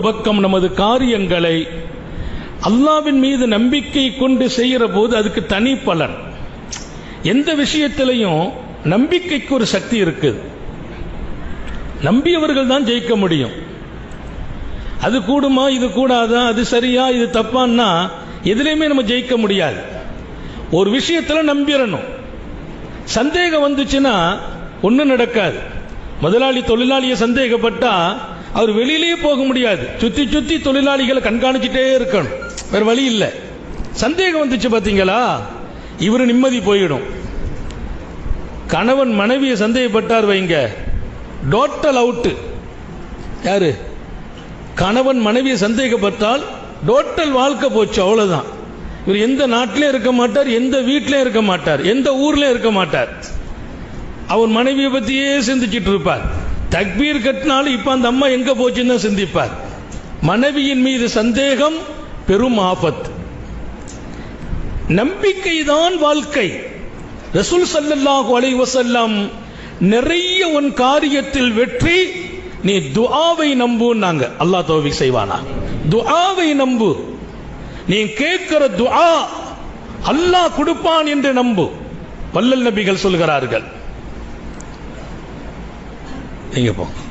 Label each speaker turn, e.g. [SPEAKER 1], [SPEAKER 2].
[SPEAKER 1] பக்கம் நமது காரியங்களை அல்லாவின் மீது நம்பிக்கை கொண்டு செய்கிற போது அதுக்கு தனி பலன். எந்த விஷயத்திலையும் நம்பிக்கைக்கு ஒரு சக்தி இருக்குது. நம்பியவர்கள் தான் ஜெயிக்க முடியும். அது கூடுமா இது கூடாதா அது சரியா இது தப்பான்னா எதுலேயுமே நம்ம ஜெயிக்க முடியாது. ஒரு விஷயத்துல நம்பிடணும் சந்தேகம் வந்துச்சுன்னா ஒன்றும் நடக்காது. முதலாளி தொழிலாளியை சந்தேகப்பட்டா அவர் வெளியிலேயே போக முடியாது. சுத்தி சுத்தி தொழிலாளிகளை கண்காணிச்சுட்டே இருக்கணும். வேற வழி இல்லை. சந்தேகம் வந்துச்சு பார்த்தீங்களா இவரு நிம்மதி போயிடும். கணவன் மனைவியை சந்தேகப்பட்டார் வைங்க. டோட்டல் அவுட்டு யாரு? கணவன் மனைவியை சந்தேகப்பட்டால் டோட்டல் வாழ்க்கை போச்சு அவ்வளோதான் இவர் எந்த நாட்டிலையும் இருக்க மாட்டார் எந்த வீட்டிலையும் இருக்க மாட்டார் எந்த ஊர்லேயும் இருக்க மாட்டார். அவர் மனைவியை பற்றியே சிந்திச்சிட்டு இருப்பார். தக்பீர் கட்டினாலும் இப்ப அந்த அம்மா எங்க போச்சுன்னு சிந்திப்பார். மனைவியின் மீது சந்தேகம் பெரும் ஆபத் நம்பிக்கை தான் வாழ்க்கை. ரசூல் சல்லல்லாஹு அலை வசல்லாம் நிறைய உன் காரியத்தில் வெற்றி நீ துஆவை நம்புன்னாங்க. அல்லாஹ் தோவி செய்வானா? துஆவை நம்பு. நீ கேட்கிற துஆ அல்லாஹ் கொடுப்பான் என்று நம்பு. வல்லல் நபிகள் சொல்கிறார்கள். 听友朋友。